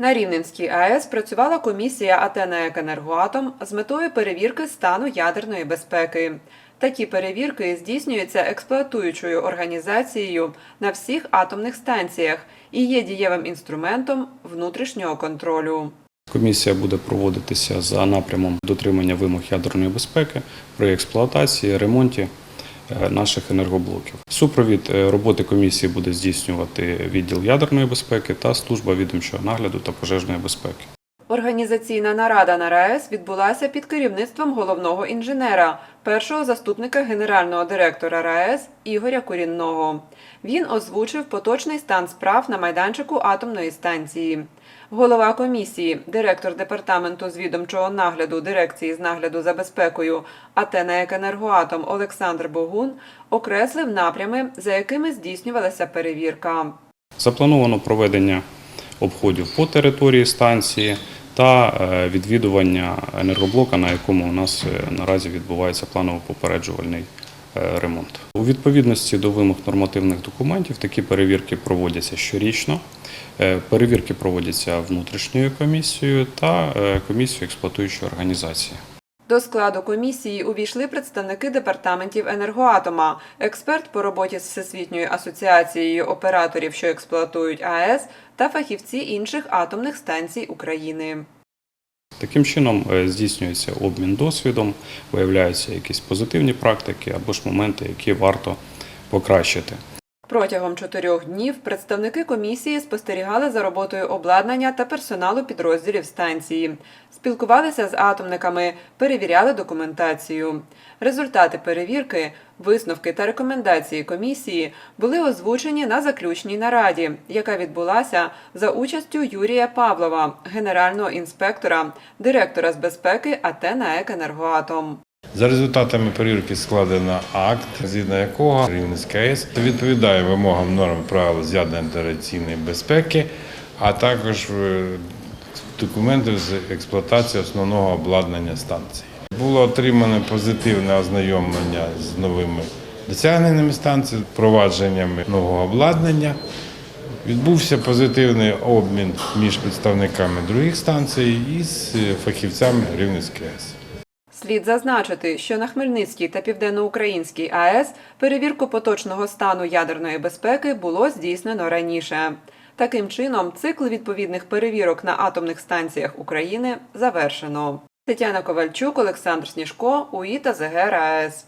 На Рівненській АЕС працювала комісія АТ «НАЕК Енергоатом з метою перевірки стану ядерної безпеки. Такі перевірки здійснюються експлуатуючою організацією на всіх атомних станціях і є дієвим інструментом внутрішнього контролю. Комісія буде проводитися за напрямом дотримання вимог ядерної безпеки при експлуатації, ремонті е, наших енергоблоків. Супровід е, роботи комісії буде здійснювати відділ ядерної безпеки та служба відомчого нагляду та пожежної безпеки. Організаційна нарада на РаЕС відбулася під керівництвом головного інженера, першого заступника генерального директора РаЕС Ігоря Курінного. Він озвучив поточний стан справ на майданчику атомної станції. Голова комісії, директор департаменту з відомчого нагляду дирекції з нагляду за безпекою АТ «НАЕК Енергоатом Олександр Богун окреслив напрями, за якими здійснювалася перевірка. Заплановано проведення обходів по території станції та е, відвідування енергоблока, на якому у нас е, наразі відбувається планово-попереджувальний е, ремонт. У відповідності до вимог нормативних документів такі перевірки проводяться щорічно. Перевірки проводяться внутрішньою комісією та комісією експлуатуючої організації. До складу комісії увійшли представники департаментів енергоатома, експерт по роботі з Всесвітньою асоціацією операторів, що експлуатують АЕС, та фахівці інших атомних станцій України. Таким чином е, здійснюється обмін досвідом, виявляються якісь позитивні практики або ж моменти, які варто покращити. Протягом чотирьох днів представники комісії спостерігали за роботою обладнання та персоналу підрозділів станції, спілкувалися з атомниками, перевіряли документацію. Результати перевірки, висновки та рекомендації комісії були озвучені на заключній нараді, яка відбулася за участю Юрія Павлова, генерального інспектора, директора з безпеки АТ «НАЕК Енергоатом. За результатами перевірки складено акт, згідно якого Рівненська АЕС відповідає вимогам норм правил з ядерної та радіаційної безпеки, а також е, документів з експлуатації основного обладнання станції. Було отримано позитивне ознайомлення з новими досягненнями станції, впровадженнями нового обладнання. Відбувся позитивний обмін між представниками других станцій і з фахівцями Рівненської АЕС. Слід зазначити, що на Хмельницькій та Південноукраїнській АЕС перевірку поточного стану ядерної безпеки було здійснено раніше. Таким чином, цикл відповідних перевірок на атомних станціях України завершено. Тетяна Ковальчук, Олександр Сніжко, УІТА ЗГ РаЕС.